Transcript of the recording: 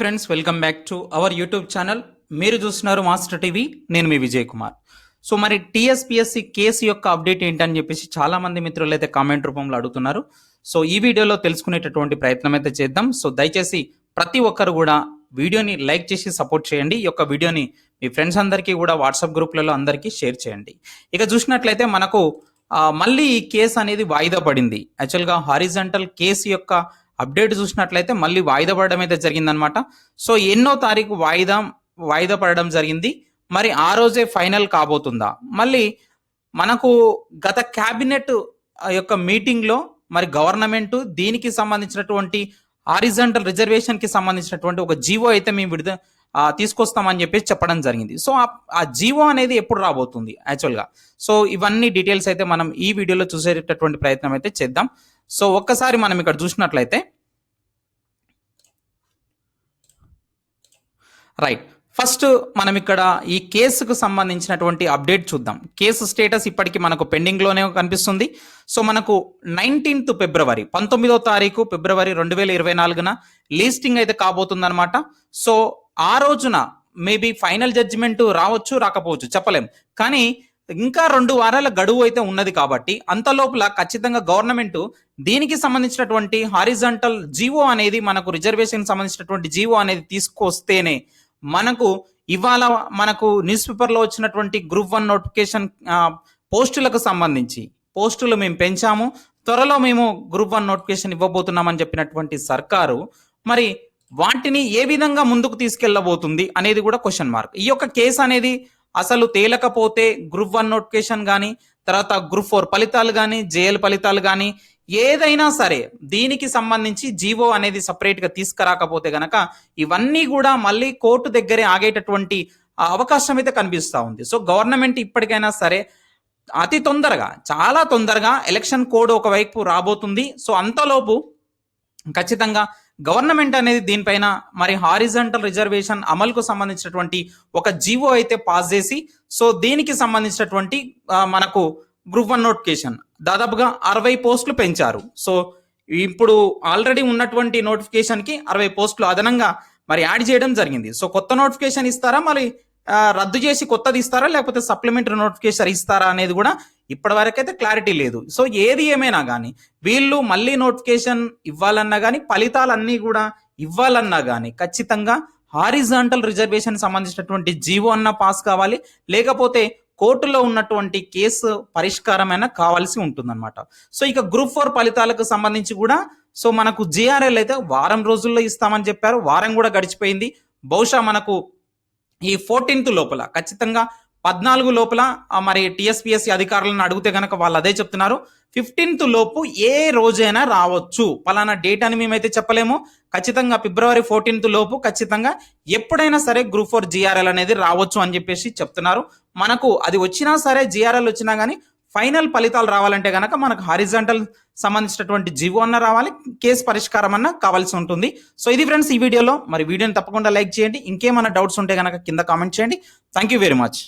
Friends welcome back to our YouTube channel. మీరు చూస్తున్నారు master TV నేను మీ విజయ్ కుమార్. సో మరి టీఎస్పిఎస్సి కేసు యొక్క అప్డేట్ ఏంటని చెప్పేసి చాలా మంది మిత్రులు అయితే కామెంట్ రూపంలో అడుగుతున్నారు. సో ఈ వీడియోలో తెలుసుకునేటటువంటి ప్రయత్నం అయితే చేద్దాం. సో దయచేసి ప్రతి ఒక్కరు కూడా వీడియోని లైక్ చేసి సపోర్ట్ చేయండి. ఈ యొక్క వీడియోని మీ ఫ్రెండ్స్ అందరికీ కూడా వాట్సాప్ గ్రూప్లలో అందరికీ షేర్ చేయండి. ఇక చూసినట్లయితే మనకు మళ్ళీ ఈ కేసు అనేది వాయిదా పడింది. యాక్చువల్గా హారిజంటల్ కేసు యొక్క అప్డేట్ చూసినట్లయితే మళ్ళీ వాయిదా పడడం అయితే జరిగిందనమాట సో ఎన్నో తారీఖు వాయిదా వాయిదా పడడం జరిగింది. మరి ఆ రోజే ఫైనల్ కాబోతుందా? మళ్ళీ మనకు గత క్యాబినెట్ యొక్క మీటింగ్లో మరి గవర్నమెంట్ దీనికి సంబంధించినటువంటి హారిజంటల్ రిజర్వేషన్కి సంబంధించినటువంటి ఒక జీవో అయితే మేము విడుదల తీసుకొస్తామని చెప్పేసి చెప్పడం జరిగింది. సో ఆ- జీవో అనేది ఎప్పుడు రాబోతుంది యాక్చువల్గా? సో ఇవన్నీ డీటెయిల్స్ అయితే మనం ఈ వీడియోలో చూసేటటువంటి ప్రయత్నం అయితే చేద్దాం. సో ఒక్కసారి మనం ఇక్కడ చూసినట్లయితే రైట్. ఫస్ట్ మనం ఇక్కడ ఈ కేసుకు సంబంధించినటువంటి అప్డేట్ చూద్దాం. కేసు స్టేటస్ ఇప్పటికి మనకు పెండింగ్లోనే కనిపిస్తుంది. సో మనకు నైన్టీన్త్ ఫిబ్రవరి పంతొమ్మిదో తారీఖు ఫిబ్రవరి రెండు వేల ఇరవై నాలుగున లీస్టింగ్ అయితే కాబోతుందన్నమాట. సో ఆ రోజున మేబీ ఫైనల్ జడ్జిమెంట్ రావచ్చు రాకపోవచ్చు చెప్పలేం. కానీ ఇంకా రెండు వారాల గడువు అయితే ఉన్నది కాబట్టి అంతలోపల ఖచ్చితంగా గవర్నమెంట్ దీనికి సంబంధించినటువంటి హారిజంటల్ జీవో అనేది మనకు రిజర్వేషన్ సంబంధించినటువంటి జీవో అనేది తీసుకొస్తేనే మనకు ఇవాళ మనకు న్యూస్ పేపర్లో వచ్చినటువంటి గ్రూప్ వన్ నోటిఫికేషన్ పోస్టులకు సంబంధించి పోస్టులు మేము పెంచాము. త్వరలో మేము గ్రూప్ వన్ నోటిఫికేషన్ ఇవ్వబోతున్నామని చెప్పినటువంటి సర్కారు మరి వాటిని ఏ విధంగా ముందుకు తీసుకెళ్ళబోతుంది అనేది కూడా క్వశ్చన్ మార్క్ ఈ యొక్క కేసు అనేది అసలు తేలకపోతే గ్రూప్ వన్ నోటిఫికేషన్ కానీ తర్వాత గ్రూప్ ఫోర్ ఫలితాలు కానీ జేఎల్ ఫలితాలు కానీ ఏదైనా సరే దీనికి సంబంధించి జీవో అనేది సపరేట్గా తీసుకురాకపోతే గనక ఇవన్నీ కూడా మళ్ళీ కోర్టు దగ్గరే ఆగేటటువంటి అవకాశం అయితే కనిపిస్తూ ఉంది. సో గవర్నమెంట్ ఇప్పటికైనా సరే అతి తొందరగా చాలా తొందరగా ఎలక్షన్ కోడ్ ఒకవైపు రాబోతుంది. సో అంతలోపు ఖచ్చితంగా గవర్నమెంట్ అనేది దీనిపైన మరి హారిజంటల్ రిజర్వేషన్ అమలుకు సంబంధించినటువంటి ఒక జీవో అయితే పాస్ చేసి సో దీనికి సంబంధించినటువంటి మనకు గ్రూప్ వన్ నోటిఫికేషన్. దాదాపుగా అరవై పోస్టులు పెంచారు. సో ఇప్పుడు ఆల్రెడీ ఉన్నటువంటి నోటిఫికేషన్కి అరవై పోస్టులు అదనంగా మరి యాడ్ చేయడం జరిగింది. సో కొత్త నోటిఫికేషన్ ఇస్తారా? మరి రద్దు చేసి కొత్తది ఇస్తారా? లేకపోతే సప్లిమెంటరీ నోటిఫికేషన్ ఇస్తారా అనేది కూడా ఇప్పటి వరకైతే క్లారిటీ లేదు. సో ఏది ఏమైనా కానీ వీళ్ళు మళ్ళీ నోటిఫికేషన్ ఇవ్వాలన్నా కానీ ఫలితాలన్నీ కూడా ఇవ్వాలన్నా కానీ ఖచ్చితంగా హారిజాంటల్ రిజర్వేషన్ సంబంధించినటువంటి జీవో అన్న పాస్ కావాలి. లేకపోతే కోర్టులో ఉన్నటువంటి కేసు పరిష్కారమైన కావాల్సి ఉంటుందన్నమాట. సో ఇక గ్రూప్ ఫోర్ ఫలితాలకు సంబంధించి కూడా సో మనకు జిఆర్ఎల్ అయితే వారం రోజుల్లో ఇస్తామని చెప్పారు. వారం కూడా గడిచిపోయింది. బహుశా మనకు ఈ ఫోర్టీన్త్ లోపల ఖచ్చితంగా పద్నాలుగు లోపల మరి టీఎస్పీఎస్సీ అధికారులను అడిగితే కనుక వాళ్ళు అదే చెప్తున్నారు. ఫిఫ్టీన్త్ లోపు ఏ రోజైనా రావచ్చు. పలానా డేట్ అని మేమైతే చెప్పలేము. ఖచ్చితంగా ఫిబ్రవరి ఫోర్టీన్త్ లోపు ఖచ్చితంగా ఎప్పుడైనా సరే గ్రూప్ ఫోర్ జిఆర్ఎల్ అనేది రావచ్చు అని చెప్పేసి చెప్తున్నారు. మనకు అది వచ్చినా సరే జిఆర్ఎల్ వచ్చినా కానీ ఫైనల్ ఫలితాలు రావాలంటే కనుక మనకు హారిజంటల్ సంబంధించినటువంటి జీవో అన్న రావాలి కేసు పరిష్కారం అన్న కావాల్సి ఉంటుంది. సో ఇది ఫ్రెండ్స్ ఈ వీడియోలో. మరి వీడియోని తప్పకుండా లైక్ చేయండి. ఇంకేమైనా డౌట్స్ ఉంటే కనుక కింద కామెంట్ చేయండి. Thank you very much